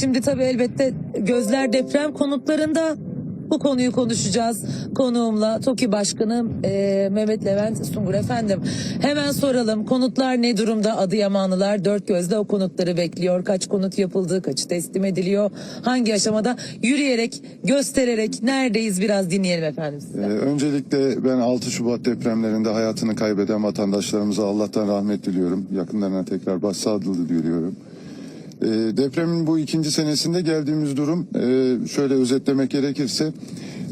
Şimdi tabii elbette gözler deprem konutlarında bu konuyu konuşacağız konuğumla TOKİ Başkanı e, Mehmet Levent Sungur efendim. Hemen soralım konutlar ne durumda Adıyamanlılar dört gözle o konutları bekliyor. Kaç konut yapıldı kaçı teslim ediliyor hangi aşamada yürüyerek göstererek neredeyiz biraz dinleyelim efendim size. Ee, öncelikle ben 6 Şubat depremlerinde hayatını kaybeden vatandaşlarımıza Allah'tan rahmet diliyorum. Yakınlarına tekrar başsağlığı diliyorum. Ee, depremin bu ikinci senesinde geldiğimiz durum e, şöyle özetlemek gerekirse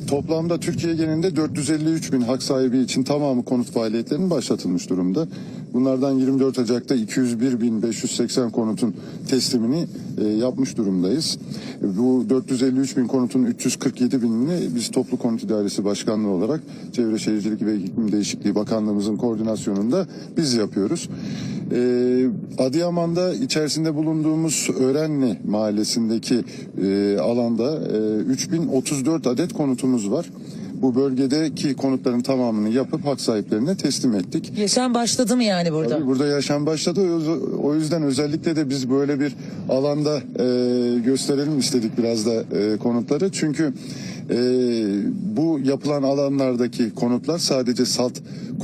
toplamda Türkiye genelinde 453 bin hak sahibi için tamamı konut faaliyetlerinin başlatılmış durumda. Bunlardan 24 Ocak'ta 201 bin 580 konutun teslimini e, yapmış durumdayız. Bu 453 bin konutun 347 binini biz Toplu Konut İdaresi Başkanlığı olarak Çevre Şehircilik ve İklim Değişikliği Bakanlığımızın koordinasyonunda biz yapıyoruz. E, Adıyaman'da içerisinde bulunduğumuz Örenli mahallesindeki e, alanda e, 3034 adet konutumuz var. Bu bölgedeki konutların tamamını yapıp hak sahiplerine teslim ettik. Yaşam başladı mı yani burada? Tabii burada yaşam başladı. O- O yüzden özellikle de biz böyle bir alanda e, gösterelim istedik biraz da e, konutları. Çünkü e, bu yapılan alanlardaki konutlar sadece salt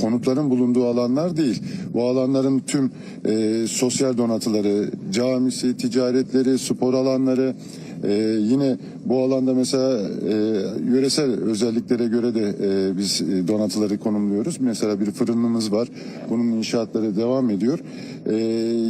konutların bulunduğu alanlar değil. Bu alanların tüm e, sosyal donatıları, camisi, ticaretleri, spor alanları, ee, yine bu alanda mesela e, yöresel özelliklere göre de e, biz e, donatıları konumluyoruz. Mesela bir fırınımız var. Bunun inşaatları devam ediyor. Ee,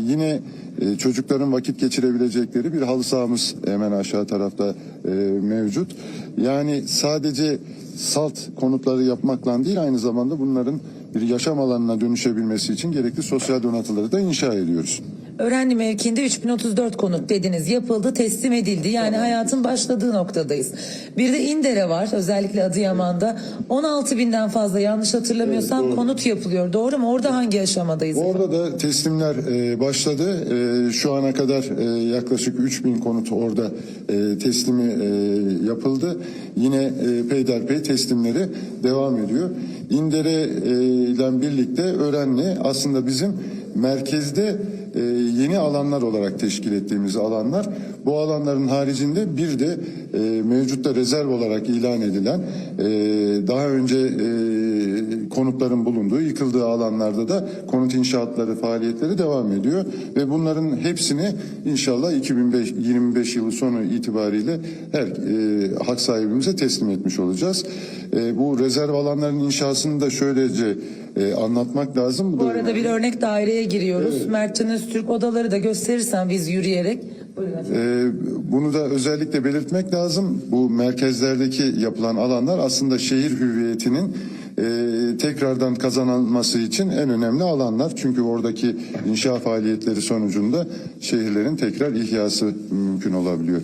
yine e, çocukların vakit geçirebilecekleri bir halı sahamız hemen aşağı tarafta e, mevcut. Yani sadece salt konutları yapmakla değil aynı zamanda bunların bir yaşam alanına dönüşebilmesi için gerekli sosyal donatıları da inşa ediyoruz. Öğrenli mevkiinde 3034 konut dediniz yapıldı teslim edildi yani hayatın başladığı noktadayız. Bir de İndere var özellikle Adıyaman'da 16 binden fazla yanlış hatırlamıyorsam Evet, konut yapılıyor doğru mu orada hangi aşamadayız? Orada da teslimler e, başladı. E, şu ana kadar e, yaklaşık 3000 konut orada e, teslimi e, yapıldı. Yine e, peyderpey teslimleri devam ediyor. İndere ile birlikte Örenli aslında bizim merkezde e, yeni alanlar olarak teşkil ettiğimiz alanlar. Bu alanların haricinde bir de e, mevcutta rezerv olarak ilan edilen e, daha önce e, konutların bulunduğu yıkıldığı alanlarda da konut inşaatları faaliyetleri devam ediyor ve bunların hepsini inşallah 2025 yılı sonu itibariyle her e, hak sahibimize teslim etmiş olacağız. E, bu rezerv alanların inşasını da şöylece e, anlatmak lazım. Bu arada bir örnek daireye giriyoruz. Mertcan Öztürk odaları da gösterirsen biz yürüyerek. Ee, bunu da özellikle belirtmek lazım. Bu merkezlerdeki yapılan alanlar aslında şehir hüviyetinin e, tekrardan kazanılması için en önemli alanlar. Çünkü oradaki inşa faaliyetleri sonucunda şehirlerin tekrar ihyası mümkün olabiliyor.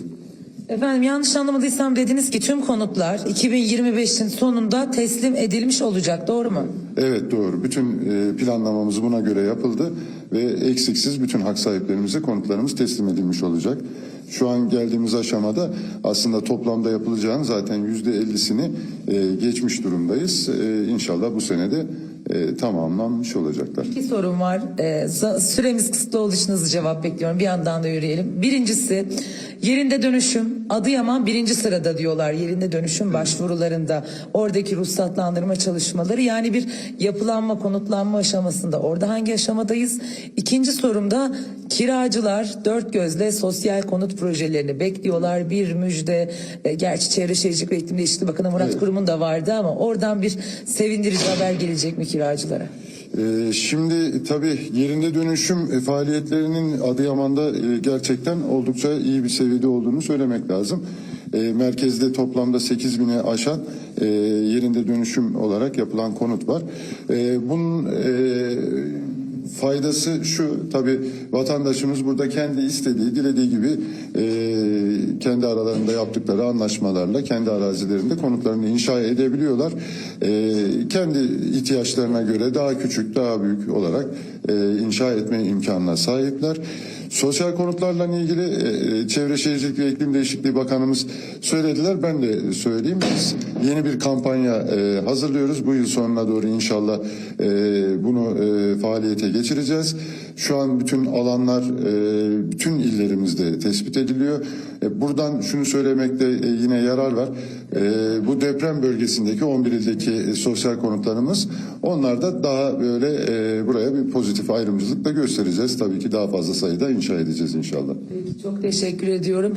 Efendim yanlış anlamadıysam dediniz ki tüm konutlar 2025'in sonunda teslim edilmiş olacak doğru mu? Evet doğru. Bütün e, planlamamız buna göre yapıldı ve eksiksiz bütün hak sahiplerimize konutlarımız teslim edilmiş olacak. Şu an geldiğimiz aşamada aslında toplamda yapılacağın zaten yüzde ellisini e, geçmiş durumdayız. E, inşallah bu senede e, tamamlanmış olacaklar. İki sorum var. Za- süremiz kısıtlı olduğu için hızlı cevap bekliyorum. Bir yandan da yürüyelim. Birincisi yerinde dönüşüm. Adıyaman birinci sırada diyorlar yerinde dönüşüm başvurularında. Oradaki ruhsatlandırma çalışmaları yani bir yapılanma konutlanma aşamasında. Orada hangi aşamadayız? İkinci sorumda kiracılar dört gözle sosyal konut projelerini bekliyorlar. Bir müjde e, gerçi Çevre Şehircilik ve İklim Değişikliği Bakanı Murat Evet. Kurum'un da vardı ama oradan bir sevindirici haber gelecek mi kiracılara? Ee, Şimdi tabii yerinde dönüşüm e, faaliyetlerinin Adıyaman'da e, gerçekten oldukça iyi bir seviyede olduğunu söylemek lazım. E, Merkezde toplamda 8 bini aşan e, yerinde dönüşüm olarak yapılan konut var. E, Bunun e, faydası şu tabi vatandaşımız burada kendi istediği dilediği gibi e, kendi aralarında yaptıkları anlaşmalarla kendi arazilerinde konutlarını inşa edebiliyorlar. E, kendi ihtiyaçlarına göre daha küçük daha büyük olarak e, inşa etme imkanına sahipler. Sosyal konutlarla ilgili e, e, Çevre Şehircilik ve İklim Değişikliği Bakanımız söylediler. Ben de söyleyeyim. Biz yeni bir kampanya e, hazırlıyoruz. Bu yıl sonuna doğru inşallah e, bunu faaliyete geçireceğiz. Şu an bütün alanlar bütün illerimizde tespit ediliyor. Buradan şunu söylemekte e, yine yarar var. Bu deprem bölgesindeki 11 ildeki sosyal konutlarımız onlar da daha böyle buraya bir pozitif ayrımcılık da göstereceğiz. Tabii ki daha fazla sayıda inşa edeceğiz inşallah. Peki, çok teşekkür ediyorum.